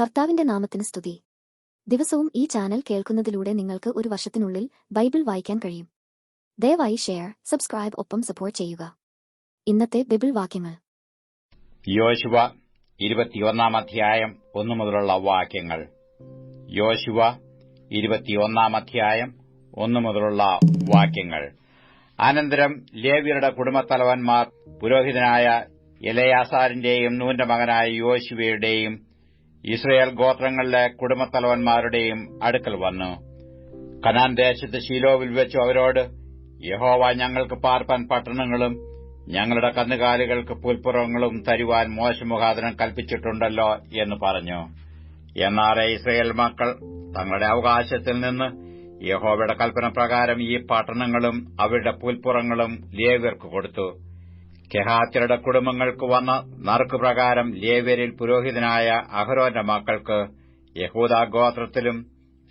കർത്താവിന്റെ നാമത്തിന് സ്തുതി. ദിവസവും ഈ ചാനൽ കേൾക്കുന്നതിലൂടെ നിങ്ങൾക്ക് ഒരു വർഷത്തിനുള്ളിൽ ബൈബിൾ വായിക്കാൻ കഴിയും. ദയവായി ഷെയർ സബ്സ്ക്രൈബ് ഒപ്പം സപ്പോർട്ട് ചെയ്യുക. ഇന്നത്തെ ബൈബിൾ വാക്യങ്ങൾ. യോശുവ ഇരുപത്തിയൊന്നാം അധ്യായം ഒന്നു മുതലുള്ള വാക്യങ്ങൾ. യോശുവ ഇരുപത്തിയൊന്നാം അധ്യായം ഒന്നു മുതലുള്ള വാക്യങ്ങൾ. അനന്തരം ലേവ്യരുടെ കുടുംബത്തലവന്മാർ പുരോഹിതനായ എലയാസാറിന്റെയും നൂന്റെ മകനായ യോശുവയുടെയും ഇസ്രയേൽ ഗോത്രങ്ങളിലെ കുടുംബത്തലവന്മാരുടെയും അടുക്കൽ വന്നു. കനാൻ ദേശത്ത് ശീലോവിൽ വെച്ചു അവരോട് യഹോവ ഞങ്ങൾക്ക് പാർപ്പാൻ പട്ടണങ്ങളും ഞങ്ങളുടെ കന്നുകാലികൾക്ക് പുൽപ്പുറങ്ങളും തരുവാൻ മോശമുഖാതനം കൽപ്പിച്ചിട്ടുണ്ടല്ലോ എന്ന് പറഞ്ഞു. എന്നാൽ ഇസ്രയേൽ മക്കൾ തങ്ങളുടെ അവകാശത്തിൽ നിന്ന് യഹോവയുടെ കൽപ്പന പ്രകാരം ഈ പട്ടണങ്ങളും അവരുടെ പുൽപ്പുറങ്ങളും ലേവ്യർക്ക് കൊടുത്തു. കെഹാത്യരുടെ കുടുംബങ്ങൾക്ക് വന്ന നറുക്കുപ്രകാരം ലേവ്യരിൽ പുരോഹിതനായ അഹരോന്റെ മക്കൾക്ക് യഹൂദ ഗോത്രത്തിലും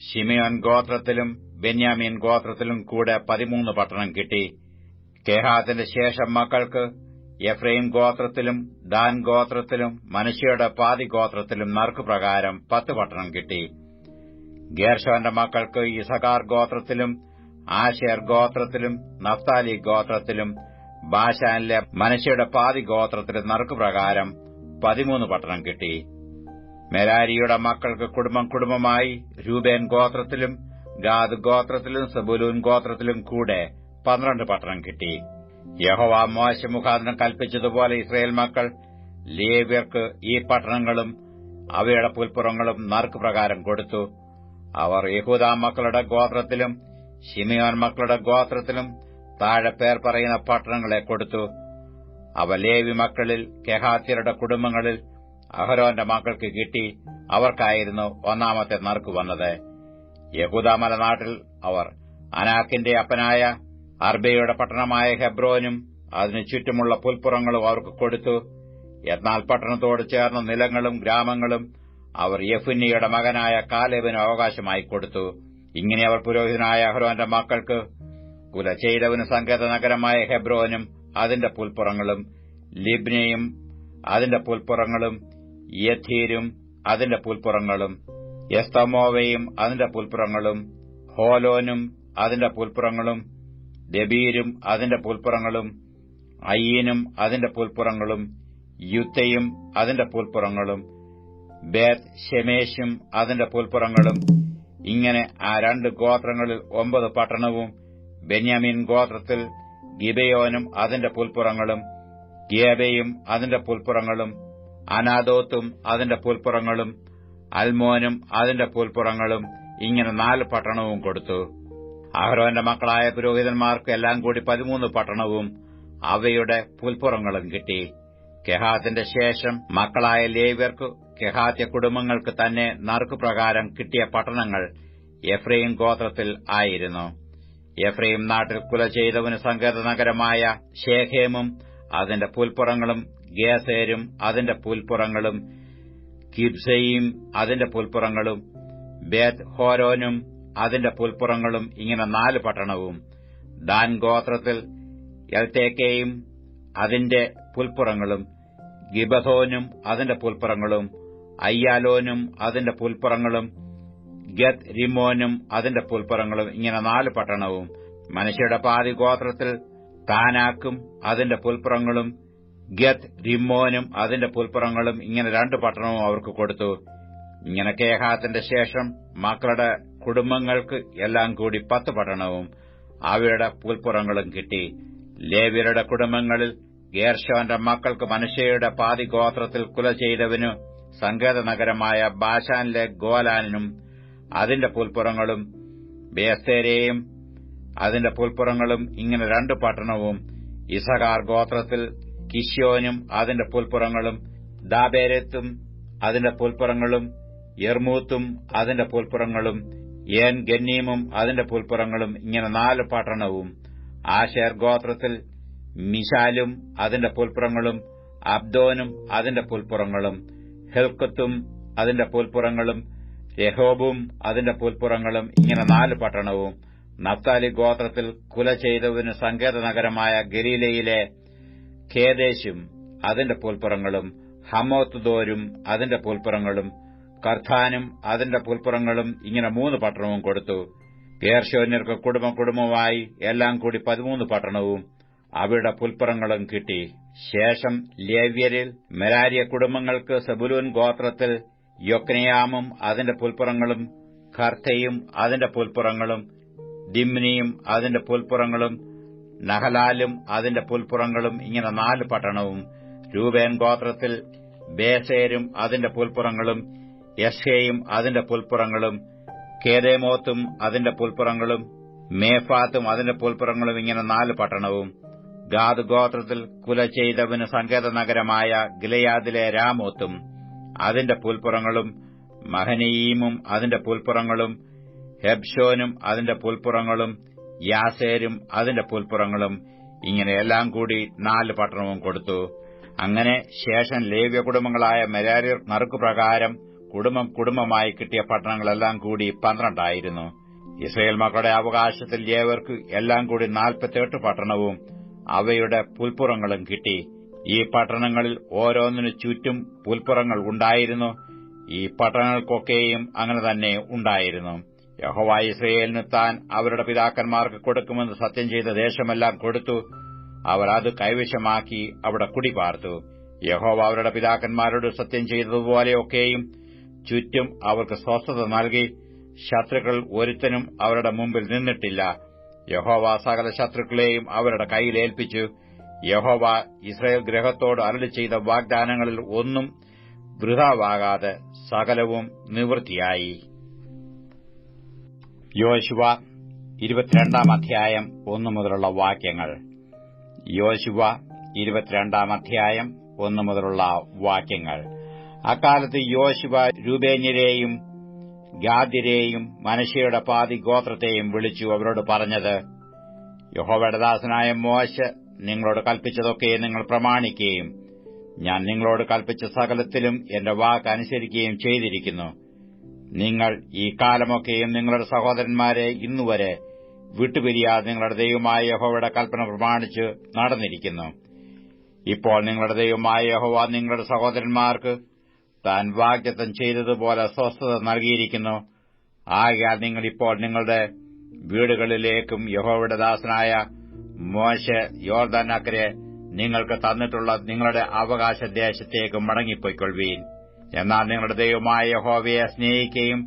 ഷിമിയോൻ ഗോത്രത്തിലും ബെന്യാമീൻ ഗോത്രത്തിലും കൂടെ പതിമൂന്ന് പട്ടണം കിട്ടി. കേഹാത്തിന്റെ ശേഷം മക്കൾക്ക് എഫ്രൈം ഗോത്രത്തിലും ദാൻ ഗോത്രത്തിലും മനുഷ്യയുടെ പാതി ഗോത്രത്തിലും നറുക്ക് പ്രകാരം പത്ത് പട്ടണം കിട്ടി. ഗേർഷോന്റെ മക്കൾക്ക് ഇസഹാർ ഗോത്രത്തിലും ആശേർ ഗോത്രത്തിലും നഫ്താലി ഗോത്രത്തിലും ബാഷാനിലെ മനുഷ്യയുടെ പാതി ഗോത്രത്തിലും നറുക്കുപ്രകാരം പതിമൂന്ന് പട്ടണം കിട്ടി. മെരാരിയുടെ മക്കൾക്ക് കുടുംബം കുടുംബമായി രൂപേൻ ഗോത്രത്തിലും ഗാദ് ഗോത്രത്തിലും സബുലൂൻ ഗോത്രത്തിലും കൂടെ പന്ത്രണ്ട് പട്ടണം കിട്ടി. യഹോവ മോശ മുഖാന്തരം കൽപ്പിച്ചതുപോലെ ഇസ്രയേൽ മക്കൾ ലേവ്യർക്ക് ഈ പട്ടണങ്ങളും അവയുടെ പുൽപ്പുറങ്ങളും നറുക്ക് പ്രകാരം കൊടുത്തു. അവർ യഹൂദ മക്കളുടെ ഗോത്രത്തിലും ഷിമിയോൻ മക്കളുടെ ഗോത്രത്തിലും താഴെ പേർ പറയുന്ന പട്ടണങ്ങളെ കൊടുത്തു. അവ ലേവി മക്കളിൽ കെഹാത്യരുടെ കുടുംബങ്ങളിൽ അഹരോന്റെ മക്കൾക്ക് കിട്ടി. അവർക്കായിരുന്നു ഒന്നാമത്തെ നറുക്ക് വന്നത്. യഹൂദാമലനാട്ടിൽ അവർ അനാക്കിന്റെ അപ്പനായ അർബയുടെ പട്ടണമായ ഹെബ്രോനും അതിനു ചുറ്റുമുള്ള പുൽപ്പുറങ്ങളും അവർക്ക് കൊടുത്തു. എന്നാൽ പട്ടണത്തോട് ചേർന്ന നിലങ്ങളും ഗ്രാമങ്ങളും അവർ യഫുന്നിയുടെ മകനായ കാലേബിന് അവകാശമായി കൊടുത്തു. ഇങ്ങനെ അവർ പുരോഹിതനായ അഹ്റോന്റെ മക്കൾക്ക് കുല ചെയ്തവന് സങ്കേത നഗരമായ ഹെബ്രോനും അതിന്റെ പുൽപ്പുറങ്ങളും ലിബ്നയും അതിന്റെ പുൽപ്പുറങ്ങളും യഥീരും അതിന്റെ പുൽപ്പുറങ്ങളും എസ്തമോവയും അതിന്റെ പുൽപ്പുറങ്ങളും ഹോലോനും അതിന്റെ പുൽപ്പുറങ്ങളും ദബീരും അതിന്റെ പുൽപ്പുറങ്ങളും അയ്യനും അതിന്റെ പുൽപ്പുറങ്ങളും യുദ്ധയും അതിന്റെ പുൽപ്പുറങ്ങളും ബേത് ഷെമേഷും അതിന്റെ പുൽപ്പുറങ്ങളും. ഇങ്ങനെ ആ രണ്ട് ഗോത്രങ്ങളിൽ ഒമ്പത് പട്ടണവും ബെന്യാമീൻ ഗോത്രത്തിൽ ഗിബയോനും അതിന്റെ പുൽപ്പുറങ്ങളും ഗിയബയും അതിന്റെ പുൽപ്പുറങ്ങളും അനാദോത്തും അതിന്റെ പുൽപ്പുറങ്ങളും അൽമോനും അതിന്റെ പുൽപ്പുറങ്ങളും ഇങ്ങനെ നാല് പട്ടണവും കൊടുത്തു. അഹ്റോന്റെ മക്കളായ പുരോഹിതന്മാർക്ക് എല്ലാം കൂടി പതിമൂന്ന് പട്ടണവും അവയുടെ പുൽപ്പുറങ്ങളും കിട്ടി. കെഹാത്തിന്റെ ശേഷം മക്കളായ ലേവ്യർക്ക് കെഹാത്യ കുടുംബങ്ങൾക്ക് തന്നെ നറുക്കുപ്രകാരം കിട്ടിയ പട്ടണങ്ങൾ എഫ്രൈം ഗോത്രത്തിൽ ആയിരുന്നു. എഫ്രൈം നാട്ടിൽ കുല ചെയ്തവന് സങ്കേത നഗരമായ ഷേഖേമും അതിന്റെ പുൽപ്പുറങ്ങളും ഗേസേരും അതിന്റെ പുൽപ്പുറങ്ങളും കിബ്സയും അതിന്റെ പുൽപ്പുറങ്ങളും ബേത് ഹോരോനും അതിന്റെ പുൽപ്പുറങ്ങളും ഇങ്ങനെ നാല് പട്ടണവും. ദാൻ ഗോത്രത്തിൽ എൽത്തേക്കയും അതിന്റെ പുൽപ്പുറങ്ങളും ഗിബഹോനും അതിന്റെ പുൽപ്പുറങ്ങളും അയ്യാലോനും അതിന്റെ പുൽപ്പുറങ്ങളും ഗത് റിമോനും അതിന്റെ പുൽപ്പുറങ്ങളും ഇങ്ങനെ നാല് പട്ടണവും മനുഷ്യരുടെ പാതി ഗോത്രത്തിൽ താനാക്കും അതിന്റെ പുൽപ്പുറങ്ങളും ഗത് റിമോനും അതിന്റെ പുൽപ്പുറങ്ങളും ഇങ്ങനെ രണ്ട് പട്ടണവും അവർക്ക് കൊടുത്തു. ഇങ്ങനെ കേഹാത്തിന്റെ ശേഷം മക്കളുടെ കുടുംബങ്ങൾക്ക് എല്ലാം കൂടി പത്ത് പട്ടണവും അവയുടെ പുൽപ്പുറങ്ങളും കിട്ടി. ലേവ്യരുടെ കുടുംബങ്ങളിൽ ഗേർഷോന്റെ മക്കൾക്ക് മനുഷ്യയുടെ പാതി ഗോത്രത്തിൽ കുല ചെയ്തവനു സങ്കേത നഗരമായ ബാഷാനിലെ ഗോലാനും അതിന്റെ പുൽപ്പുറങ്ങളും ബേസ്തേരെയും അതിന്റെ പുൽപ്പുറങ്ങളും ഇങ്ങനെ രണ്ട് പട്ടണവും ഇസഹാർ ഗോത്രത്തിൽ കിഷ്യോനും അതിന്റെ പുൽപ്പുറങ്ങളും ദാബേരത്തും അതിന്റെ പുൽപ്പുറങ്ങളും യർമൂത്തും അതിന്റെ പുൽപ്പുറങ്ങളും ഏൻ ഗന്നീമും അതിന്റെ പുൽപ്പുറങ്ങളും ഇങ്ങനെ നാല് പട്ടണവും ആശേർ ഗോത്രത്തിൽ മിശാലും അതിന്റെ പുൽപ്പുറങ്ങളും അബ്ദോനും അതിന്റെ പുൽപ്പുറങ്ങളും ഹെൽക്കത്തും അതിന്റെ പുൽപ്പുറങ്ങളും രഹോബും അതിന്റെ പുൽപ്പുറങ്ങളും ഇങ്ങനെ നാല് പട്ടണവും. നഫ്താലി ഗോത്രത്തിൽ കുല ചെയ്തതിന് സങ്കേത നഗരമായ ഗലീലയിലെ ഖേദേശും അതിന്റെ പുൽപ്പുറങ്ങളും ഹമോത്ത് ദോരും അതിന്റെ പുൽപ്പുറങ്ങളും കർത്താനും അതിന്റെ പുൽപ്പുറങ്ങളും ഇങ്ങനെ മൂന്ന് പട്ടണവും കൊടുത്തു. ഗേർഷോന്യർക്ക് കുടുംബ കുടുംബമായി എല്ലാം കൂടി പതിമൂന്ന് പട്ടണവും അവയുടെ പുൽപ്പുറങ്ങളും കിട്ടി. ശേഷം ലേവ്യരിൽ മെരാരിയ കുടുംബങ്ങൾക്ക് സബുലൂൻ ഗോത്രത്തിൽ യൊക്നയാമും അതിന്റെ പുൽപ്പുറങ്ങളും ഖർത്തയും അതിന്റെ പുൽപ്പുറങ്ങളും ദിമ്നിയും അതിന്റെ പുൽപ്പുറങ്ങളും നഹലാലും അതിന്റെ പുൽപ്പുറങ്ങളും ഇങ്ങനെ നാല് പട്ടണവും രൂപേൻ ഗോത്രത്തിൽ ബേസേരും അതിന്റെ പുൽപ്പുറങ്ങളും യഷേയും അതിന്റെ പുൽപ്പുറങ്ങളും കേദേമോത്തും അതിന്റെ പുൽപ്പുറങ്ങളും മേഫാത്തും അതിന്റെ പുൽപ്പുറങ്ങളും ഇങ്ങനെ നാല് പട്ടണവും. ഗാദ് ഗോത്രത്തിൽ കുല ചെയ്തവന് സങ്കേത നഗരമായ ഗിലയാദിലെ രാമോത്തും അതിന്റെ പുൽപ്പുറങ്ങളും മഹനീമും അതിന്റെ പുൽപ്പുറങ്ങളും ഹെബ്ഷോനും അതിന്റെ പുൽപ്പുറങ്ങളും യാസേരും അതിന്റെ പുൽപ്പുറങ്ങളും ഇങ്ങനെയെല്ലാം കൂടി നാല് പട്ടണവും കൊടുത്തു. അങ്ങനെ ശേഷം ലേവ്യ കുടുംബങ്ങളായ മെരാരിയർ നറുക്കുപ്രകാരം കുടുംബം കുടുംബമായി കിട്ടിയ പട്ടണങ്ങളെല്ലാം കൂടി പന്ത്രണ്ടായിരുന്നു. ഇസ്രയേൽ മക്കളുടെ അവകാശത്തിൽ ലേവർക്ക് എല്ലാം കൂടി നാൽപ്പത്തിയെട്ട് പട്ടണവും അവയുടെ പുൽപ്പുറങ്ങളും കിട്ടി. ഈ പട്ടണങ്ങളിൽ ഓരോന്നിനു ചുറ്റും പുൽപ്പുറങ്ങൾ ഉണ്ടായിരുന്നു. ഈ പട്ടണങ്ങൾക്കൊക്കെയും അങ്ങനെ തന്നെ ഉണ്ടായിരുന്നു. യഹോവ ഇസ്രയേലിന് താൻ അവരുടെ പിതാക്കന്മാർക്ക് കൊടുക്കുമെന്ന് സത്യം ചെയ്ത ദേശമെല്ലാം കൊടുത്തു. അവർ അത് കൈവശമാക്കി അവിടെ കുടിപാർത്തു. യഹോവ അവരുടെ പിതാക്കന്മാരോട് സത്യം ചെയ്തതുപോലെയൊക്കെയും ചുറ്റും അവർക്ക് സ്വസ്ഥത നൽകി. ശത്രുക്കൾ ഒരുത്തനും അവരുടെ മുമ്പിൽ നിന്നിട്ടില്ല. യഹോവ സകല ശത്രുക്കളെയും അവരുടെ കൈയിലേൽപ്പിച്ചു യഹോവ ഇസ്രയേൽ ഗ്രഹത്തോട് അരളി ചെയ്ത വാഗ്ദാനങ്ങളിൽ ഒന്നും വൃഥാവാകാതെ സകലവും നിവൃത്തിയായി. യോശുവ ഇരുപത്തിരണ്ടാം അധ്യായം ഒന്നു മുതലുള്ള വാക്യങ്ങൾ. യോശുവ ഇരുപത്തിരണ്ടാം അധ്യായം ഒന്നു മുതലുള്ള വാക്യങ്ങൾ. അക്കാലത്ത് യോശുവ രൂപേന്യരെയും ഗാദ്യരെയും മനശയുടെ പാതി ഗോത്രത്തെയും വിളിച്ചു അവരോട് പറഞ്ഞത് യഹോവടദാസനായ ദാസനായ മോശ നിങ്ങളോട് കൽപ്പിച്ചതൊക്കെ നിങ്ങൾ പ്രമാണിക്കുകയും ഞാൻ നിങ്ങളോട് കൽപ്പിച്ച സകലത്തിലും എന്റെ വാക്ക് അനുസരിക്കുകയും ചെയ്തിരിക്കുന്നു. നിങ്ങൾ ഈ കാലമൊക്കെയും നിങ്ങളുടെ സഹോദരന്മാരെ ഇന്നുവരെ വിട്ടുപിരിയാതെ നിങ്ങളുടെ ദൈവമായ യഹോവയുടെ കൽപ്പന പ്രമാണിച്ച് നടന്നിരിക്കുന്നു. ഇപ്പോൾ നിങ്ങളുടെ ദൈവമായ യഹോവ നിങ്ങളുടെ സഹോദരന്മാർക്ക് താൻ വാഗ്ദത്തം ചെയ്തതുപോലെ സ്വസ്ഥത നൽകിയിരിക്കുന്നു. ആകയാൽ നിങ്ങൾ ഇപ്പോൾ നിങ്ങളുടെ വീടുകളിലേക്കും യഹോവയുടെ ദാസനായ മോശ യോർദാനക്കരെ നിങ്ങൾക്ക് തന്നിട്ടുള്ള നിങ്ങളുടെ അവകാശ ദേശത്തേക്ക് മടങ്ങിപ്പോയിക്കൊള്ളുവീൻ. എന്നാൽ നിങ്ങളുടെ ദൈവമായ യഹോവയെ സ്നേഹിക്കുകയും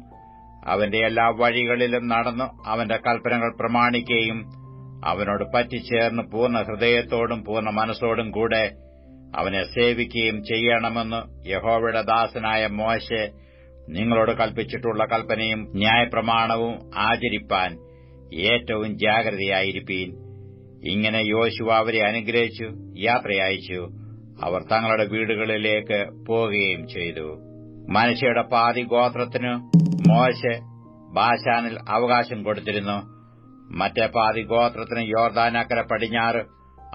അവന്റെ എല്ലാ വഴികളിലും നടന്ന് അവന്റെ കൽപ്പനകൾ പ്രമാണിക്കുകയും അവനോട് പറ്റിച്ചേർന്ന് പൂർണ ഹൃദയത്തോടും പൂർണ മനസ്സോടും കൂടെ അവനെ സേവിക്കുകയും ചെയ്യണമെന്ന് യഹോവയുടെ ദാസനായ മോശെ നിങ്ങളോട് കൽപ്പിച്ചിട്ടുള്ള കൽപ്പനയും ന്യായപ്രമാണവും ആചരിപ്പാൻ ഏറ്റവും ജാഗ്രതയായിരിപ്പീൻ. ഇങ്ങനെ യോശുവ അവരെ അനുഗ്രഹിച്ചു യാത്രയയച്ചു അവർ തങ്ങളുടെ വീടുകളിലേക്ക് പോവുകയും ചെയ്തു. മനുഷ്യയുടെ പാതി ഗോത്രത്തിനു മോശ ബാശാനിൽ അവകാശം കൊടുത്തിരുന്നു. മറ്റേ പാതി ഗോത്രത്തിന് യോർദാനക്കര പടിഞ്ഞാറ്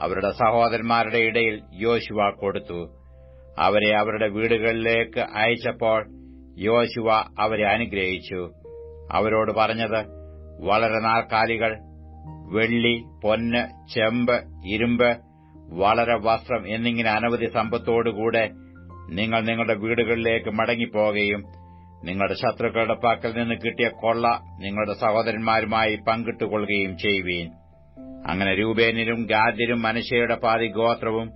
അവരുടെ സഹോദരന്മാരുടെ ഇടയിൽ യോശുവ കൊടുത്തു. അവരെ അവരുടെ വീടുകളിലേക്ക് അയച്ചപ്പോൾ യോശുവ അവരെ അനുഗ്രഹിച്ചു. അവരോട് പറഞ്ഞത് വളരെ നാൽക്കാലികൾ വെള്ളി പൊന്ന് ചെമ്പ് ഇരുമ്പ് വളരെ വസ്ത്രം എന്നിങ്ങനെ അനവധി സമ്പത്തോടുകൂടെ നിങ്ങൾ നിങ്ങളുടെ വീടുകളിലേക്ക് മടങ്ങിപ്പോകുകയും നിങ്ങളുടെ ശത്രുക്കളുടെ പാക്കൽ നിന്ന് കിട്ടിയ കൊള്ള നിങ്ങളുടെ സഹോദരന്മാരുമായി പങ്കിട്ടുകൊള്ളുകയും ചെയ്യുവീൻ. അങ്ങനെ രൂപേനിലും ഗാദ്യരും മനുഷ്യയുടെ പാതി ഗോത്രവും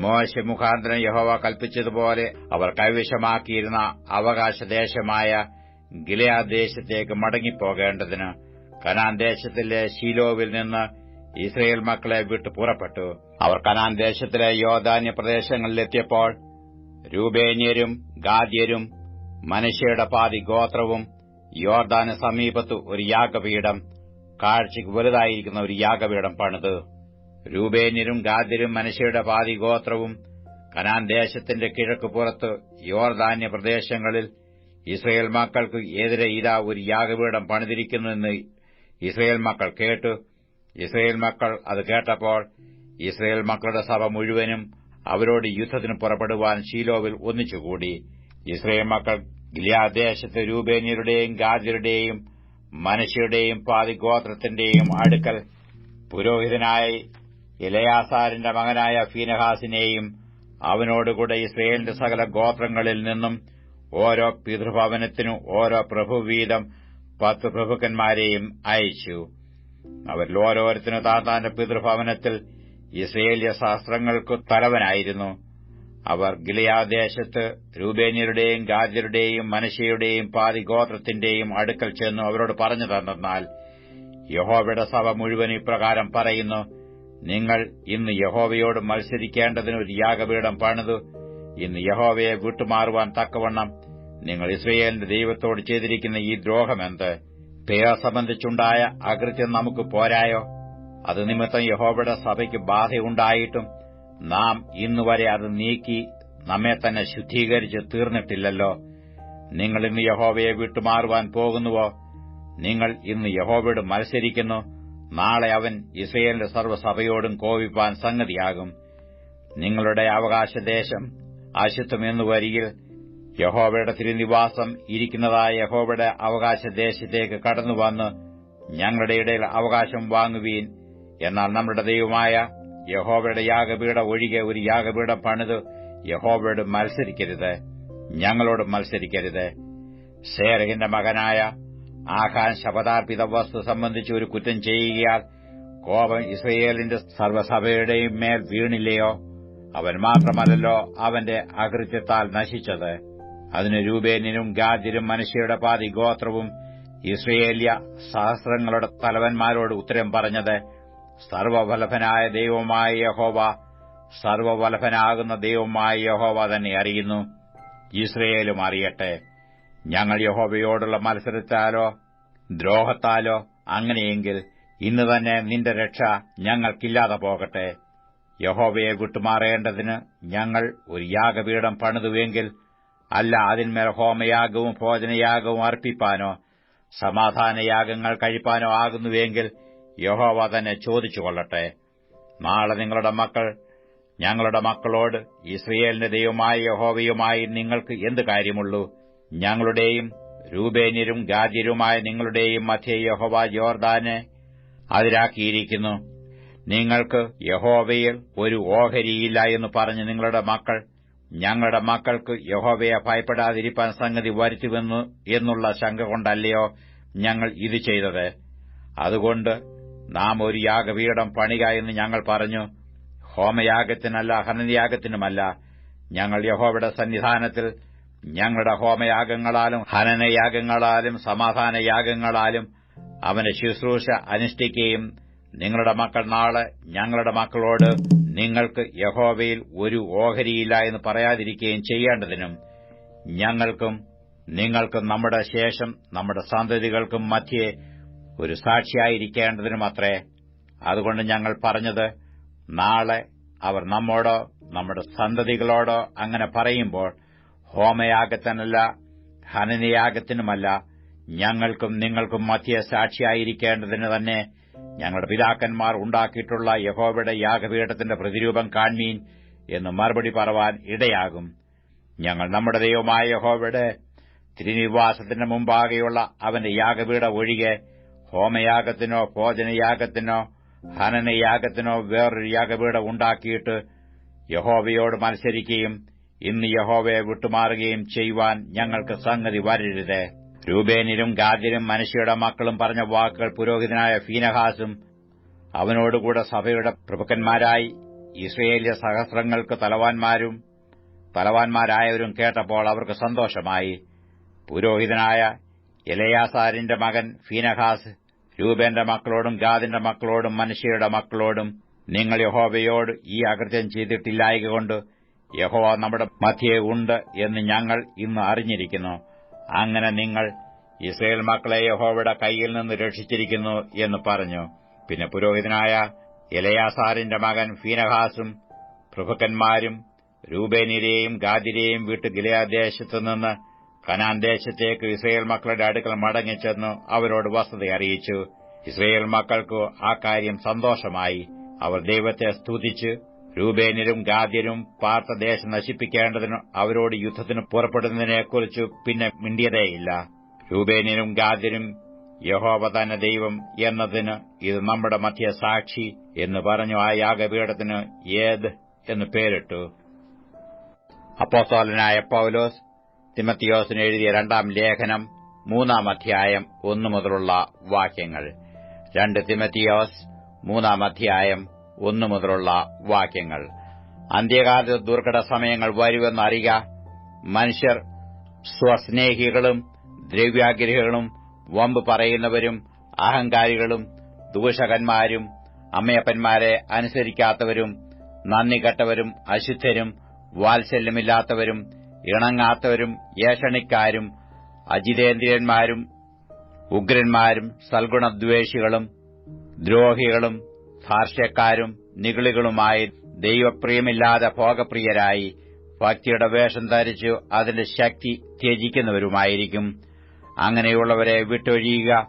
മോശ മുഖാന്തരം യഹോവ കൽപ്പിച്ചതുപോലെ അവർ കൈവശമാക്കിയിരുന്ന അവകാശദേശമായ ഗിലയാദേശത്തേക്ക് മടങ്ങിപ്പോകേണ്ടതിന് കനാൻ ദേശത്തിലെ ശീലോവിൽ നിന്ന് ഇസ്രയേൽ മക്കളെ വിട്ടു പുറപ്പെട്ടു. അവർ കനാൻ ദേശത്തിലെ യോധാന്യ പ്രദേശങ്ങളിലെത്തിയപ്പോൾ രൂപേന്യരും ഗാദ്യരും മനുഷ്യയുടെ പാതി ഗോത്രവും യോർദാന് സമീപത്ത് ഒരു യാഗപീഠം കാഴ്ചയ്ക്ക് വലുതായിരിക്കുന്ന ഒരു യാഗപീഠം പണിത്. രൂപേന്യരും ഗാദ്യരും മനുഷ്യയുടെ പാതി ഗോത്രവും കനാൻ ദേശത്തിന്റെ കിഴക്ക് പുറത്ത് യോർദാന്യ പ്രദേശങ്ങളിൽ ഇസ്രയേൽ മക്കൾക്ക് എതിരെ ഇതാ ഒരു യാഗപീഠം പണിതിരിക്കുന്നുവെന്ന് ഇസ്രയേൽ മക്കൾ കേട്ടു. ഇസ്രയേൽ മക്കൾ അത് കേട്ടപ്പോൾ ഇസ്രയേൽ മക്കളുടെ സഭ മുഴുവനും അവരോട് യുദ്ധത്തിന് പുറപ്പെടുവാൻ ഷീലോവിൽ ഒന്നിച്ചുകൂടി. ഇസ്രയേൽ മക്കൾ ഗിലിയാദേശത്തെ രൂപേന്യരുടെയും ഗാജരുടെയും മനുഷ്യരുടെയും പാതിഗോത്രത്തിന്റെയും അടുക്കൽ പുരോഹിതനായ ഇലയാസാരിന്റെ മകനായ ഫീനഹാസിനെയും അവനോടുകൂടെ ഇസ്രയേലിന്റെ സകല ഗോത്രങ്ങളിൽ നിന്നും ഓരോ പിതൃഭവനത്തിനും ഓരോ പ്രഭുവീതം പത്ത് പ്രഭുക്കന്മാരെയും അയച്ചു. അവരിൽ ഓരോരുത്തരും താത്താന്റെ പിതൃഭവനത്തിൽ ഇസ്രയേലിയ ശാസ്ത്രങ്ങൾക്കു തലവനായിരുന്നു. അവർ ഗിലിയാദേശത്ത് രൂപേന്യരുടെയും ഗാദ്യരുടെയും മനുഷ്യയുടെയും പാതിഗോത്രത്തിന്റെയും അടുക്കൽ ചെന്നു അവരോട് പറഞ്ഞു തന്നാൽ യഹോവയുടെ സഭ മുഴുവൻ ഇപ്രകാരം പറയുന്നു നിങ്ങൾ ഇന്ന് യഹോവയോട് മത്സരിക്കേണ്ടതിന് ഒരു യാഗപീഠം പണിതു. ഇന്ന് യഹോവയെ വിട്ടുമാറുവാൻ തക്കവണ്ണം നിങ്ങൾ ഇസ്രയേലിന്റെ ദൈവത്തോട് ചെയ്തിരിക്കുന്ന ഈ ദ്രോഹമെന്ത്? പേർ സംബന്ധിച്ചുണ്ടായ അകൃത്യം നമുക്ക് പോരായോ? അത് നിമിത്തം യഹോബയുടെ സഭയ്ക്ക് ബാധയുണ്ടായിട്ടും നാം ഇന്നുവരെ അത് നീക്കി നമ്മെ തന്നെ ശുദ്ധീകരിച്ച് തീർന്നിട്ടില്ലല്ലോ. നിങ്ങൾ ഇന്ന് യഹോവയെ വിട്ടുമാറുവാൻ പോകുന്നുവോ? നിങ്ങൾ ഇന്ന് യഹോവയോട് മത്സരിക്കുന്നു. നാളെ അവൻ ഇസ്രയേലിന്റെ സർവസഭയോടും കോപിപ്പാൻ സംഗതിയാകും. നിങ്ങളുടെ അവകാശദേശം അശുദ്ധമെന്നു വരികിൽ യഹോവയുടെ തിരുനിവാസം ഇരിക്കുന്നതായ യഹോവയുടെ അവകാശദേശത്തേക്ക് കടന്നുവന്ന് ഞങ്ങളുടെ ഇടയിൽ അവകാശം വാങ്ങുവീൻ. എന്നാൽ നമ്മുടെ ദൈവമായ യഹോവയുടെ യാഗപീഠ ഒഴികെ ഒരു യാഗപീഠ പണിത് യഹോവയോട് മത്സരിക്കരുത്. ഞങ്ങളോട് മത്സരിക്കരുത്. സേരഹിന്റെ മകനായ ആഹാൻ ശപഥാർപ്പിത വസ്തു സംബന്ധിച്ച് ഒരു കുറ്റം ചെയ്യുകയാൽ കോപം ഇസ്രയേലിന്റെ സർവസഭയുടെയും മേൽ വീണില്ലയോ? അവൻ മാത്രമല്ലല്ലോ അവന്റെ അകൃത്യത്താൽ നശിച്ചത്. അതിന് രൂപേന്യനും ഗാദ്യരും മനുഷ്യയുടെ പാതി ഗോത്രവും ഇസ്രയേല്യ സഹസ്രങ്ങളുടെ തലവന്മാരോട് ഉത്തരം പറഞ്ഞത് സർവവലഭനായ ദൈവമായ യഹോവ സർവവലഭനാകുന്ന ദൈവമായ യഹോവ തന്നെ അറിയുന്നു. ഇസ്രയേലും അറിയട്ടെ. ഞങ്ങൾ യഹോവയോടുള്ള മത്സരത്താലോ ദ്രോഹത്താലോ അങ്ങനെയെങ്കിൽ ഇന്ന് തന്നെ നിന്റെ രക്ഷ ഞങ്ങൾക്കില്ലാതെ പോകട്ടെ. യഹോവയെ വിട്ടുമാറേണ്ടതിന് ഞങ്ങൾ ഒരു യാഗപീഠം പണിതുവെങ്കിൽ അല്ല അതിന്മേൽ ഹോമയാഗവും ഭോജനയാഗവും അർപ്പിപ്പാനോ സമാധാനയാഗങ്ങൾ കഴിപ്പാനോ ആകുന്നുവെങ്കിൽ യഹോവ തന്നെ ചോദിച്ചുകൊള്ളട്ടെ. നാളെ നിങ്ങളുടെ മക്കൾ ഞങ്ങളുടെ മക്കളോട് ഇസ്രയേലിന്റെ ദൈവമായ യഹോവയുമായി നിങ്ങൾക്ക് എന്ത് കാര്യമുള്ളൂ? ഞങ്ങളുടെയും രൂപേന്യരും ഗാദ്യരുമായ നിങ്ങളുടെയും മധ്യ യഹോവ ജോർദാനെ അതിരാക്കിയിരിക്കുന്നു. നിങ്ങൾക്ക് യഹോവയിൽ ഒരു ഓഹരിയില്ല എന്ന് പറഞ്ഞ് നിങ്ങളുടെ മക്കൾ ഞങ്ങളുടെ മക്കൾക്ക് യഹോവയെ ഭയപ്പെടാതിരിപ്പാൻ സംഗതി വരുത്തുമെന്നു എന്നുള്ള ശങ്ക കൊണ്ടല്ലയോ ഞങ്ങൾ ഇത് ചെയ്തത്. അതുകൊണ്ട് നാം ഒരു യാഗപീഠം പണിക എന്ന് ഞങ്ങൾ പറഞ്ഞു. ഹോമയാഗത്തിനല്ല ഹനനയാഗത്തിനുമല്ല. ഞങ്ങൾ യഹോവയുടെ സന്നിധാനത്തിൽ ഞങ്ങളുടെ ഹോമയാഗങ്ങളാലും ഹനനയാഗങ്ങളാലും സമാധാനയാഗങ്ങളാലും അവന്റെ ശുശ്രൂഷ അനുഷ്ഠിക്കുകയും നിങ്ങളുടെ മക്കൾ നാളെ ഞങ്ങളുടെ മക്കളോട് നിങ്ങൾക്ക് യഹോവയിൽ ഒരു ഓഹരിയില്ല എന്ന് പറയാതിരിക്കുകയും ചെയ്യേണ്ടതിനും ഞങ്ങൾക്കും നിങ്ങൾക്കും നമ്മുടെ ശേഷം നമ്മുടെ സന്തതികൾക്കും മധ്യേ ഒരു സാക്ഷിയായിരിക്കേണ്ടതിനും അത്രേ. അതുകൊണ്ട് ഞങ്ങൾ പറഞ്ഞത് നാളെ അവർ നമ്മോടോ നമ്മുടെ സന്തതികളോടോ അങ്ങനെ പറയുമ്പോൾ ഹോമയാഗത്തിനല്ല ഹനനയാഗത്തിനുമല്ല ഞങ്ങൾക്കും നിങ്ങൾക്കും മധ്യ സാക്ഷിയായിരിക്കേണ്ടതിന് തന്നെ ഞങ്ങളുടെ പിതാക്കന്മാർ ഉണ്ടാക്കിയിട്ടുള്ള യഹോവയുടെ യാഗപീഠത്തിന്റെ പ്രതിരൂപം കാൺമീൻ എന്ന് മറുപടി പറവാൻ ഇടയാകും. ഞങ്ങൾ നമ്മുടെ ദൈവമായ യഹോവയുടെ തിരുനിവാസത്തിന് മുമ്പാകെയുള്ള അവന്റെ യാഗപീഠ ഒഴികെ ഹോമയാഗത്തിനോ ഭോജനയാഗത്തിനോ ഹനനയാഗത്തിനോ വേറൊരു യാഗപീഠം ഉണ്ടാക്കിയിട്ട് യഹോവയോട് മത്സരിക്കുകയും ഇന്ന് യഹോവയെ വിട്ടുമാറുകയും ചെയ്യുവാൻ ഞങ്ങൾക്ക് സംഗതി വരരുത്. രൂപേനിലും ഗാദ്യരും മനുഷ്യയുടെ മക്കളും പറഞ്ഞ വാക്കുകൾ പുരോഹിതനായ ഫീനഹാസും അവനോടുകൂടെ സഭയുടെ പ്രഭുക്കന്മാരായി ഇസ്രയേലിയ സഹസ്രങ്ങൾക്ക് തലവാൻമാരും തലവാൻമാരായവരും കേട്ടപ്പോൾ അവർക്ക് സന്തോഷമായി. പുരോഹിതനായ എലയാസാരിന്റെ മകൻ ഫീനഹാസ് രൂപേന്റെ മക്കളോടും ഗാദിന്റെ മക്കളോടും മനുഷ്യയുടെ മക്കളോടും നിങ്ങൾ യഹോവയോട് ഈ അകൃത്യം ചെയ്തിട്ടില്ലായകൊണ്ട് യഹോവ നമ്മുടെ മധ്യേ ഉണ്ട് എന്ന് ഞങ്ങൾ ഇന്ന് അറിഞ്ഞിരിക്കുന്നു. അങ്ങനെ നിങ്ങൾ ഇസ്രയേൽ മക്കളെ യഹോവയുടെ കൈയിൽ നിന്ന് രക്ഷിച്ചിരിക്കുന്നു എന്ന് പറഞ്ഞു. പിന്നെ പുരോഹിതനായ ഇലയാസാറിന്റെ മകൻ ഫീനഹാസും പ്രഭുക്കന്മാരും രൂപേനിരെയും ഗാദിരെയും വിട്ട് ഗിലയാദേശത്തു നിന്ന് കനാൻ ദേശത്തേക്ക് ഇസ്രയേൽ മക്കളുടെ അടുക്കൽ മടങ്ങിച്ചെന്നു അവരോട് വസ്തുത അറിയിച്ചു. ഇസ്രയേൽ മക്കൾക്കു ആ കാര്യം സന്തോഷമായി. അവർ ദൈവത്തെ സ്തുതിച്ച് രൂപേനരും ഗാദ്യരും പാർത്ഥദേശം നശിപ്പിക്കേണ്ടതിനും അവരോട് യുദ്ധത്തിന് പുറപ്പെടുന്നതിനെക്കുറിച്ച് പിന്നെ മിണ്ടിയതേയില്ല. രൂപേനരും ഗാദ്യരും യഹോവ തന്നെ ദൈവം എന്നതിന് ഇത് നമ്മുടെ മധ്യ സാക്ഷി എന്ന് പറഞ്ഞു ആ യാഗപീഠത്തിന് ഏത് എന്ന് പേരിട്ടു. അപ്പോസ്തോലനായ പൌലോസ് തിമത്തിയോസിന് എഴുതിയ രണ്ടാം ലേഖനം മൂന്നാം അധ്യായം ഒന്നു മുതലുള്ള വാക്യങ്ങൾ. രണ്ട് തിമത്തിയോസ് മൂന്നാം അധ്യായം ഒന്നു മുതലുള്ള വാക്യങ്ങൾ. അന്ത്യകാല ദുർഘട സമയങ്ങൾ വരുമെന്നറിയുക മനുഷ്യർ സ്വസ്നേഹികളും ദ്രവ്യാഗ്രഹികളും വമ്പ് പറയുന്നവരും അഹങ്കാരികളും ദൂഷകന്മാരും അമ്മയപ്പന്മാരെ അനുസരിക്കാത്തവരും നന്ദി കെട്ടവരും അശുദ്ധരും വാത്സല്യമില്ലാത്തവരും ഇണങ്ങാത്തവരും ഏഷണിക്കാരും അജിതേന്ദ്രിയന്മാരും ഉഗ്രന്മാരും സൽഗുണദ്വേഷികളും ദ്രോഹികളും ധാർഷ്യക്കാരും നിഗളികളുമായി ദൈവപ്രിയമില്ലാതെ ഭോഗപ്രിയരായി ഭക്തിയുടെ വേഷം ധരിച്ചു അതിന്റെ ശക്തി ത്യജിക്കുന്നവരുമായിരിക്കും. അങ്ങനെയുള്ളവരെ വിട്ടൊഴിയുക.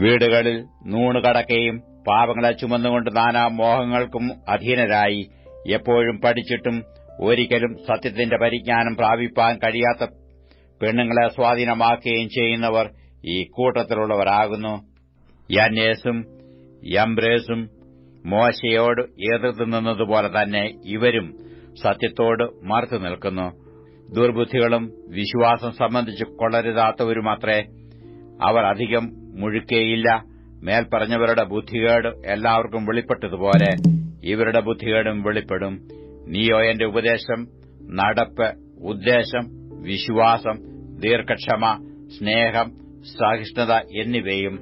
വീടുകളിൽ നൂണുകടക്കുകയും പാപങ്ങളെ ചുമന്നുകൊണ്ട് നാനാ മോഹങ്ങൾക്കും അധീനരായി. എപ്പോഴും പഠിച്ചിട്ടും ഒരിക്കലും സത്യത്തിന്റെ പരിജ്ഞാനം പ്രാപിപ്പാൻ കഴിയാത്ത പെണ്ണുങ്ങളെ സ്വാധീനമാക്കുകയും ചെയ്യുന്നവർ ഈ കൂട്ടത്തിലുള്ളവരാകുന്നു. യന്നേസും യംബ്രേസും മോശയോട് എതിർത്ത് നിന്നതുപോലെ തന്നെ ഇവരും സത്യത്തോട് മാർത്തു നിൽക്കുന്നു. ദുർബുദ്ധികളും വിശ്വാസം സംബന്ധിച്ച് കൊള്ളരുതാത്തവരുമാത്രേ അവർ അധികം മുഴുക്കേയില്ല. മേൽപ്പറഞ്ഞവരുടെ ബുദ്ധികേട് എല്ലാവർക്കും വെളിപ്പെട്ടതുപോലെ ഇവരുടെ ബുദ്ധികേടും വെളിപ്പെടും. നീയോ എന്റെ ഉപദേശം നടപ്പ് ഉദ്ദേശം വിശ്വാസം ദീർഘക്ഷമ സ്നേഹം സഹിഷ്ണുത എന്നിവയും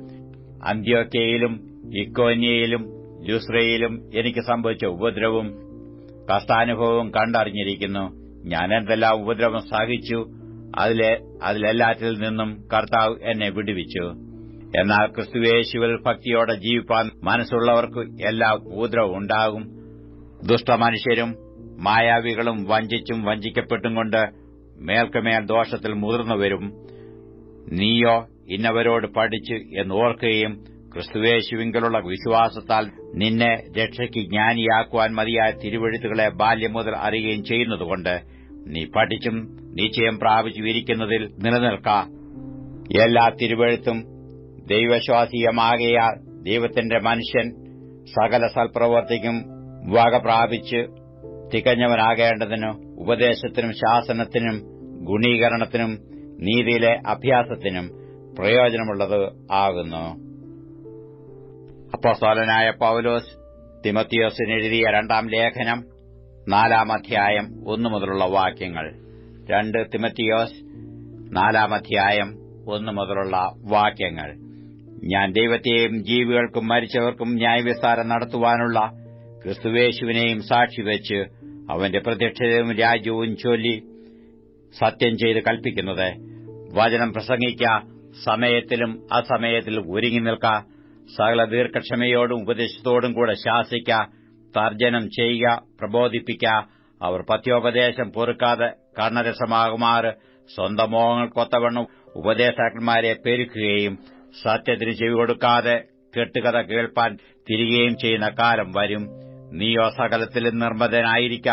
അന്ത്യോക്കയിലും ഇക്കോന്യയിലും ലുസ്രയിലും എനിക്ക് സംഭവിച്ച ഉപദ്രവവും കഷ്ടാനുഭവവും കണ്ടറിഞ്ഞിരിക്കുന്നു. ഞാൻ എന്തെല്ലാം ഉപദ്രവം സഹിച്ചു അതിലെ അതിലെല്ലാറ്റിൽ നിന്നും കർത്താവ് എന്നെ വിടുവിച്ചു. എന്നാൽ ക്രിസ്തുവേശുവിൽ ഭക്തിയോടെ ജീവിപ്പാൻ മനസ്സുള്ളവർക്ക് എല്ലാ ഉപദ്രവം ഉണ്ടാകും. ദുഷ്ടമനുഷ്യരും മായാവികളും വഞ്ചിച്ചും വഞ്ചിക്കപ്പെട്ടും കൊണ്ട് മേൽക്കുമേൽ ദോഷത്തിൽ മുതിർന്നുവരും നീയോ ഇന്നവരോട് പഠിച്ച് എന്നോർക്കുകയും ക്രിസ്തുവേശുവിങ്കലുള്ള വിശ്വാസത്താൽ നിന്നെ രക്ഷയ്ക്ക് ജ്ഞാനിയാക്കുവാൻ മതിയായ തിരുവഴുത്തുകളെ ബാല്യം മുതൽ അറിയുകയും ചെയ്യുന്നതുകൊണ്ട് നീ പഠിച്ചും നിശ്ചയം പ്രാപിച്ചു ഇരിക്കുന്നതിൽ നിലനിൽക്ക. എല്ലാ തിരുവഴുത്തും ദൈവശ്വാസീയമാകയാൽ ദൈവത്തിന്റെ മനുഷ്യൻ സകല സൽപ്രവർത്തിക്കും വക പ്രാപിച്ച് തികഞ്ഞവനാകേണ്ടതിന് ഉപദേശത്തിനും ശാസനത്തിനും ഗുണീകരണത്തിനും നീതിയിലെ അഭ്യാസത്തിനും പ്രയോജനമുള്ളത് ആകുന്നു. അപ്പോസ്തോലനായ പൌലോസ് തിമത്തിയോസിന് എഴുതിയ രണ്ടാം ലേഖനം നാലാം അധ്യായം ഒന്നു മുതലുള്ള വാക്യങ്ങൾ. രണ്ട് തിമത്തിയോസ് നാലാം അധ്യായം ഒന്നു മുതലുള്ള വാക്യങ്ങൾ. ഞാൻ ദൈവത്തെയും ജീവികൾക്കും മരിച്ചവർക്കും ന്യായവിസ്താരം നടത്തുവാനുള്ള ക്രിസ്തുവേശുവിനെയും സാക്ഷിവെച്ച് അവന്റെ പ്രത്യക്ഷതയും രാജ്യവും ചൊല്ലി സത്യം ചെയ്ത് കൽപ്പിക്കുന്നത്. വചനം പ്രസംഗിക്ക സമയത്തിലും അസമയത്തിലും ഒരുങ്ങി നിൽക്ക സകല ദീർഘക്ഷമയോടും ഉപദേശത്തോടും കൂടെ ശാസിക്ക തർജനം ചെയ്യുക പ്രബോധിപ്പിക്ക. അവർ പത്യോപദേശം പൊറുക്കാതെ കർണരസമാകുമാറ് സ്വന്തം മോഹങ്ങൾക്കൊത്തവണ്ണം ഉപദേശാക്കന്മാരെ പെരുക്കുകയും സത്യത്തിന് ചെവി കൊടുക്കാതെ കെട്ടുകഥ കേൾപ്പാൻ തിരികെയും ചെയ്യുന്ന കാലം വരും. നീയോ സകലത്തിലും നിർമ്മതനായിരിക്ക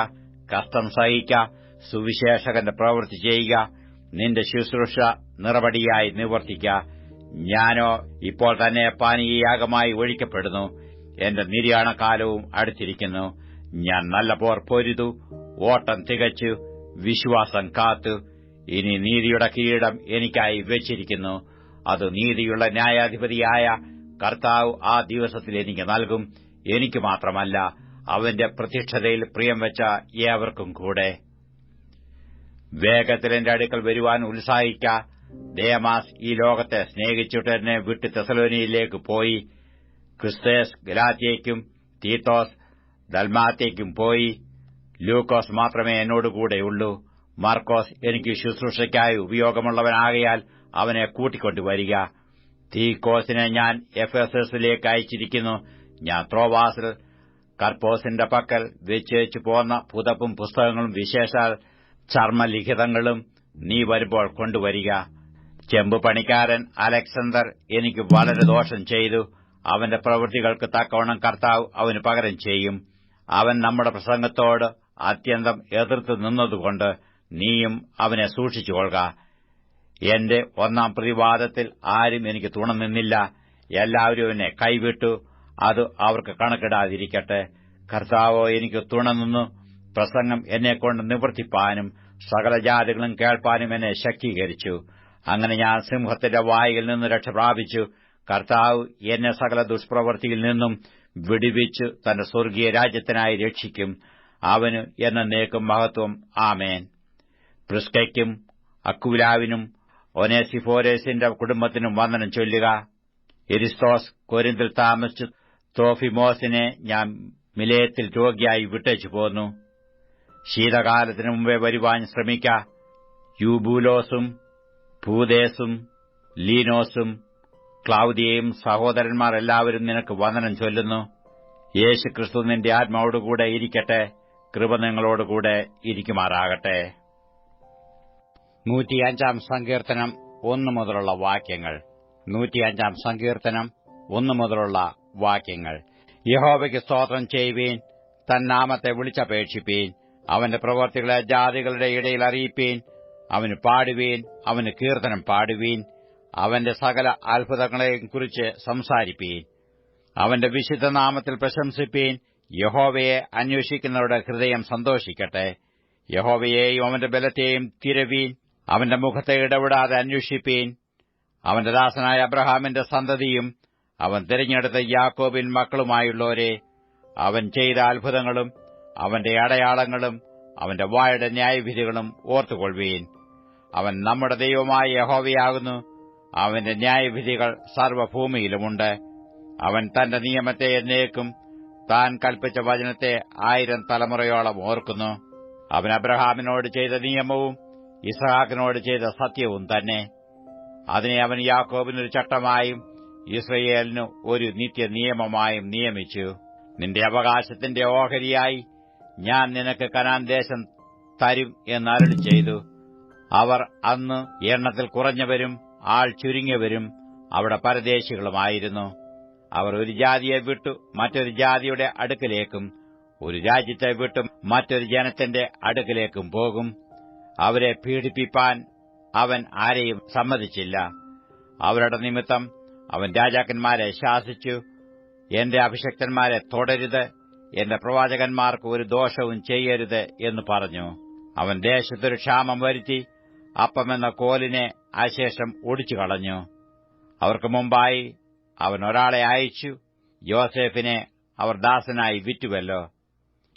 കഷ്ടം സഹിക്ക സുവിശേഷകന്റെ പ്രവൃത്തി ചെയ്യുക. നിന്റെ ശുശ്രൂഷ നിറപടിയായി നിവർത്തിക്ക. ഞാനോ ഇപ്പോൾ തന്നെ പാനീയയാഗമായി ഒഴിക്കപ്പെടുന്നു. എന്റെ നിര്യാണകാലവും അടുത്തിരിക്കുന്നു. ഞാൻ നല്ല പോർ പൊരുതു ഓട്ടം തികച്ചു വിശ്വാസം കാത്തു. ഇനി നീതിയുടെ കിരീടം എനിക്കായി വെച്ചിരിക്കുന്നു. അത് നീതിയുള്ള ന്യായാധിപതിയായ കർത്താവ് ആ ദിവസത്തിൽ എനിക്ക് നൽകും. എനിക്ക് മാത്രമല്ല അവന്റെ പ്രത്യക്ഷതയിൽ പ്രിയം വെച്ച ഏവർക്കും കൂടെ. വേഗത്തിൽ എന്റെ അടുക്കൽ വരുവാൻ ഉത്സാഹിക്ക. ദേമാസ് ഈ ലോകത്തെ സ്നേഹിച്ചിട്ട് വിട്ട് തെസലോനിയിലേക്ക് പോയി. ക്രിസ്തേസ് ഗലാത്തിയേക്കും തീത്തോസ് ദൽമാത്തേക്കും പോയി. ലൂക്കോസ് മാത്രമേ എന്നോടുകൂടെയുള്ളൂ മാർക്കോസ് എനിക്ക് ശുശ്രൂഷയ്ക്കായി ഉപയോഗമുള്ളവനാകയാൽ അവനെ കൂട്ടിക്കൊണ്ടുവരിക. തീക്കോസിനെ ഞാൻ എഫ് എസ് എസിലേക്ക് അയച്ചിരിക്കുന്നു. ഞാൻ ത്രോവാസിൽ കർപ്പോസിന്റെ പക്കൽ വെച്ചേച്ചു പോന്ന പുതപ്പും പുസ്തകങ്ങളും വിശേഷാൽ ചർമ്മലിഖിതങ്ങളും നീ വരുമ്പോൾ കൊണ്ടുവരിക. ചെമ്പ് പണിക്കാരൻ അലക്സാണ്ടർ എനിക്ക് വളരെ ദോഷം ചെയ്തു. അവന്റെ പ്രവൃത്തികൾക്ക് തക്കവണ്ണം കർത്താവ് അവന് പകരം ചെയ്യും. അവൻ നമ്മുടെ പ്രസംഗത്തോട് അത്യന്തം എതിർത്ത് നിന്നതുകൊണ്ട് നീയും അവനെ സൂക്ഷിച്ചുകൊള്ളുക. എന്റെ ഒന്നാം പ്രതിവാദത്തിൽ ആരും എനിക്ക് തുണ നിന്നില്ല. എല്ലാവരും എന്നെ കൈവിട്ടു. അത് അവർക്ക് കണക്കിടാതിരിക്കട്ടെ. കർത്താവോ എനിക്ക് തുണനിന്നു പ്രസംഗം എന്നെക്കൊണ്ട് നിവർത്തിപ്പാനും സകല ജാതികളും കേൾപ്പാനും എന്നെ ശക്തീകരിച്ചു. അങ്ങനെ ഞാൻ സിംഹത്തിന്റെ വായിൽ നിന്ന് രക്ഷ പ്രാപിച്ചു. കർത്താവ് എന്നെ സകല ദുഷ്പ്രവൃത്തിയിൽ നിന്നും വിടിവിച്ച് തന്റെ സ്വർഗീയ രാജ്യത്തിനായി രക്ഷിക്കും. അവന് നേക്കും മഹത്വം. ആമേൻ. പ്രിസ്കയ്ക്കും അക്കുലാവിനും ഒനേസിഫോരേസിന്റെ കുടുംബത്തിനും വന്ദനം ചൊല്ലുക. എരിസ്തോസ് കൊരിന്തിൽ താമസിച്ച് തോഫിമോസിനെ ഞാൻ മിലയത്തിൽ രോഗിയായി വിട്ടേച്ചു പോന്നു. ശീതകാലത്തിനു മുമ്പേ വരുവാൻ ശ്രമിക്ക. യൂബൂലോസും ഭൂതേസും ലീനോസും ക്ലൌദിയയും സഹോദരന്മാർ എല്ലാവരും നിനക്ക് വന്ദനം ചൊല്ലുന്നു. യേശുക്രിസ്തു നിന്റെ ആത്മാവോടുകൂടെ ഇരിക്കട്ടെ. കൃപ നിങ്ങളോടുകൂടെ ഇരിക്കുമാറാകട്ടെ. നൂറ്റിയഞ്ചാം സങ്കീർത്തനം ഒന്നു മുതലുള്ള വാക്യങ്ങൾ. നൂറ്റിയഞ്ചാം സങ്കീർത്തനം ഒന്നു മുതലുള്ള വാക്യങ്ങൾ. യഹോവയ്ക്ക് സ്തോത്രം ചെയ്യുവീൻ തന്നാമത്തെ വിളിച്ചപേക്ഷിപ്പീൻ അവന്റെ പ്രവർത്തികളെ ജാതികളുടെ ഇടയിൽ അറിയിപ്പീൻ അവന് പാടുവീൻ അവന് കീർത്തനം പാടുവീൻ അവന്റെ സകല അത്ഭുതങ്ങളെയും കുറിച്ച് സംസാരിപ്പീൻ. അവന്റെ വിശുദ്ധ നാമത്തിൽ പ്രശംസിപ്പീൻ. യഹോവയെ അന്വേഷിക്കുന്നവരുടെ ഹൃദയം സന്തോഷിക്കട്ടെ. യഹോവയെയും അവന്റെ ബലത്തെയും തിരവീൻ. അവന്റെ മുഖത്തെ ഇടപെടാതെ അന്വേഷിപ്പീൻ. അവന്റെ ദാസനായ അബ്രഹാമിന്റെ സന്തതിയും അവൻ തിരഞ്ഞെടുത്ത യാക്കോബിൻ മക്കളുമായുള്ളവരെ അവൻ ചെയ്ത അത്ഭുതങ്ങളും അവന്റെ അടയാളങ്ങളും അവന്റെ വായുടെ ന്യായവിധികളും ഓർത്തുകൊള്ളുവീൻ അവൻ നമ്മുടെ ദൈവമായ യഹോവയാകുന്നു. അവന്റെ ന്യായവിധികൾ സർവഭൂമിയിലുമുണ്ട്. അവൻ തന്റെ നിയമത്തെ എന്നേക്കും താൻ കൽപ്പിച്ച വചനത്തെ ആയിരം തലമുറയോളം ഓർക്കുന്നു. അവൻ അബ്രഹാമിനോട് ചെയ്ത നിയമവും ഇസഹാക്കിനോട് ചെയ്ത സത്യവും തന്നെ. അതിനെ അവൻ യാക്കോബിനൊരു ചട്ടമായും ഇസ്രയേലിന് ഒരു നിത്യ നിയമമായും നിയമിച്ചു. നിന്റെ അവകാശത്തിന്റെ ഓഹരിയായി ഞാൻ നിനക്ക് കനാൻ ദേശം തരും എന്നരളി ചെയ്തു. അവർ അന്ന് എണ്ണത്തിൽ കുറഞ്ഞവരും ആൾ ചുരുങ്ങിയവരും അവിടെ പരദേശികളുമായിരുന്നു. അവർ ഒരു ജാതിയെ വിട്ടു മറ്റൊരു ജാതിയുടെ അടുക്കലേക്കും ഒരു രാജ്യത്തെ വിട്ടും മറ്റൊരു ജനത്തിന്റെ അടുക്കലേക്കും പോകും. അവരെ പീഡിപ്പിപ്പാൻ അവൻ ആരെയും സമ്മതിച്ചില്ല. അവരുടെ നിമിത്തം അവൻ രാജാക്കന്മാരെ ശാസിച്ചു. എന്റെ അഭിഷക്തന്മാരെ തുടരുത്. എന്റെ പ്രവാചകന്മാർക്ക് ഒരു ദോഷവും ചെയ്യരുത് എന്ന് പറഞ്ഞു. അവൻ ദേശത്തൊരു ക്ഷാമം വരുത്തി അപ്പമെന്ന കോലിനെ അശേഷം ഒടിച്ചു കളഞ്ഞു. അവർക്ക് മുമ്പായി അവൻ ഒരാളെ അയച്ചു. യോസേഫിനെ അവർ ദാസനായി വിറ്റുവല്ലോ.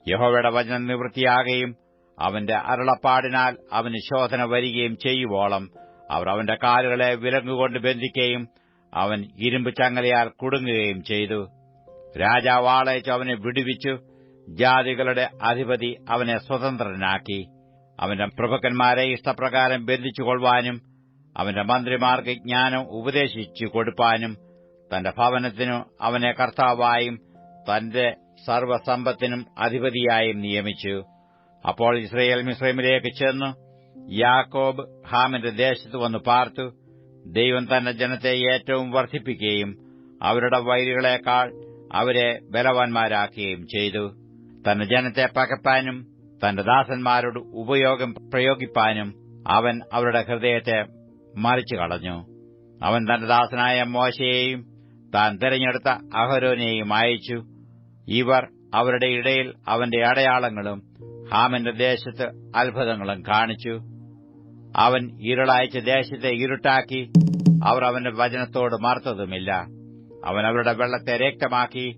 യഹോവയുടെ വചനം നിവൃത്തിയാകുകയും അവന്റെ അരുളപ്പാടിനാൽ അവന് ശോധന വരികയും ചെയ്യുവോളം അവർ അവന്റെ കാലുകളെ വിലങ്ങുകൊണ്ട് ബന്ധിക്കുകയും അവൻ ഇരുമ്പ് ചങ്ങലയാൽ കുടുങ്ങുകയും ചെയ്തു. രാജാവ് ആളയച്ചു അവനെ വിടുവിച്ചു. ജാതികളുടെ അധിപതി അവനെ സ്വതന്ത്രനാക്കി. അവന്റെ പ്രഭുക്കന്മാരെ ഇഷ്ടപ്രകാരം ബന്ധിച്ചുകൊള്ളുവാനും അവന്റെ മന്ത്രിമാർക്ക് ജ്ഞാനം ഉപദേശിച്ചു കൊടുപ്പാനും തന്റെ ഭവനത്തിനു അവനെ കർത്താവായും തന്റെ സർവസമ്പത്തിനും അധിപതിയായും നിയമിച്ചു. അപ്പോൾ ഇസ്രയേൽ മിശ്രമിലേക്ക് ചെന്നു. യാക്കോബ് ഹാമിന്റെ ദേശത്ത് വന്നു പാർത്തു. ദൈവം തന്റെ ജനത്തെ ഏറ്റവും വർദ്ധിപ്പിക്കുകയും അവരുടെ വൈരികളെക്കാൾ അവരെ ബലവാന്മാരാക്കുകയും ചെയ്തു. തന്റെ ജനത്തെ പകപ്പാനും തന്റെ ദാസന്മാരോട് ഉപയോഗം പ്രയോഗിപ്പാനും അവൻ അവരുടെ ഹൃദയത്തെ മറിച്ചു കളഞ്ഞു അവൻ തന്റെ ദാസനായ മോശയെയും താൻ തിരഞ്ഞെടുത്ത അഹരോനെയും അയച്ചു. ഇവർ അവരുടെ ഇടയിൽ അവന്റെ അടയാളങ്ങളും ഹാമന്റെ ദേശത്ത് അത്ഭുതങ്ങളും കാണിച്ചു. അവൻ ഇരുളയച്ച ദേശത്തെ ഇരുട്ടാക്കി. അവർ അവന്റെ വചനത്തോട് മറുത്തതുമില്ല. അവൻ അവരുടെ വെള്ളത്തെ രക്തമാക്കി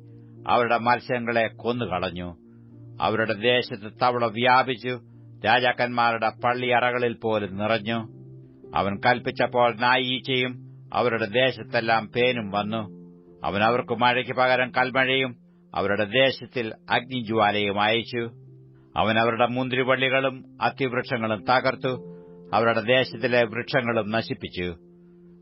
അവരുടെ മത്സ്യങ്ങളെ കൊന്നുകളഞ്ഞു. അവരുടെ ദേശത്ത് തവള വ്യാപിച്ചു രാജാക്കന്മാരുടെ പള്ളിയറകളിൽ പോലും നിറഞ്ഞു. അവൻ കൽപ്പിച്ചപ്പോൾ നായീച്ചയും അവരുടെ ദേശത്തെല്ലാം പേനും വന്നു. അവൻ അവർക്ക് മഴയ്ക്ക് പകരം കൽമഴയും അവരുടെ ദേശത്തിൽ അഗ്നിജ്വാലയും അയച്ചു. അവൻ അവരുടെ മുന്തിരിവള്ളികളും അത്തിവൃക്ഷങ്ങളും തകർത്തു അവരുടെ ദേശത്തിലെ വൃക്ഷങ്ങളും നശിപ്പിച്ചു.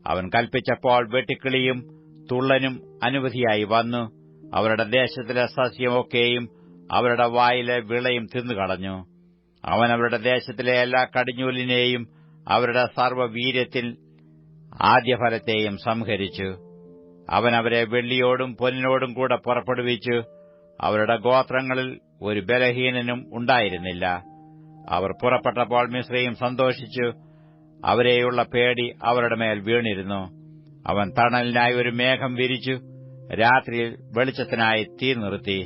അവൻ കൽപ്പിച്ചപ്പോൾ വെട്ടിക്കിളിയും തുള്ളനും അനുമതിയായി വന്നു. അവരുടെ ദേശത്തിലെ സസ്യമൊക്കെയും അവരുടെ വായിലെ വിളയും തിന്നുകളഞ്ഞു അവൻ അവരുടെ ദേശത്തിലെ എല്ലാ കടിഞ്ഞൂലിനെയും അവരുടെ സർവവീര്യത്തിൽ ആദ്യഫലത്തെയും സംഹരിച്ചു. അവൻ അവരെ വെള്ളിയോടും പൊന്നിനോടും കൂടെ പുറപ്പെടുവിച്ചു. അവരുടെ ഗോത്രങ്ങളിൽ ഒരു ബലഹീനനും ഉണ്ടായിരുന്നില്ല. അവർ പുറപ്പെട്ടപ്പോൾ മിശ്രയും സന്തോഷിച്ചു. അവരെയുള്ള പേടി അവരുടെ മേൽ വീണിരുന്നു. അവൻ തണലിനായി ഒരു മേഘം വിരിച്ചു രാത്രിയിൽ വെളിച്ചത്തിനായി തീ നിർത്തി.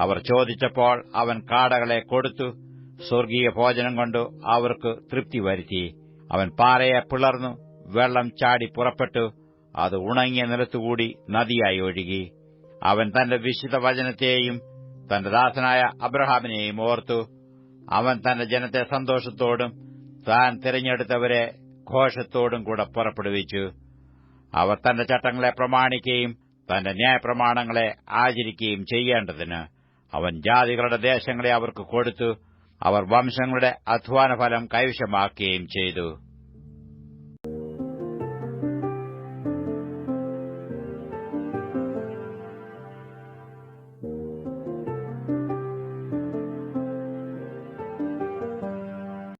അവർ ചോദിച്ചപ്പോൾ അവൻ കാടകളെ കൊടുത്തു സ്വർഗീയ ഭോജനം കൊണ്ട് അവർക്ക് തൃപ്തി വരുത്തി. അവൻ പാറയെ പിളർന്നു വെള്ളം ചാടി പുറപ്പെട്ടു അത് ഉണങ്ങിയ നിലത്തുകൂടി നദിയായി ഒഴുകി. അവൻ തന്റെ വിശുദ്ധ വചനത്തെയും തന്റെ ദാസനായ അബ്രഹാമിനെയും ഓർത്തു. അവൻ തന്റെ ജനത്തെ സന്തോഷത്തോടും താൻ തിരഞ്ഞെടുത്തവരെ ഘോഷത്തോടും കൂടെ പുറപ്പെടുവിച്ചു. അവർ തന്റെ ചട്ടങ്ങളെ പ്രമാണിക്കുകയും തന്റെ ന്യായപ്രമാണങ്ങളെ ആചരിക്കുകയും ചെയ്യേണ്ടതിന് അവൻ ജാതികളുടെ ദേശങ്ങളെ അവർക്ക് കൊടുത്തു അവർ വംശങ്ങളുടെ അധ്വാനഫലം കൈവശമാക്കുകയും ചെയ്തു.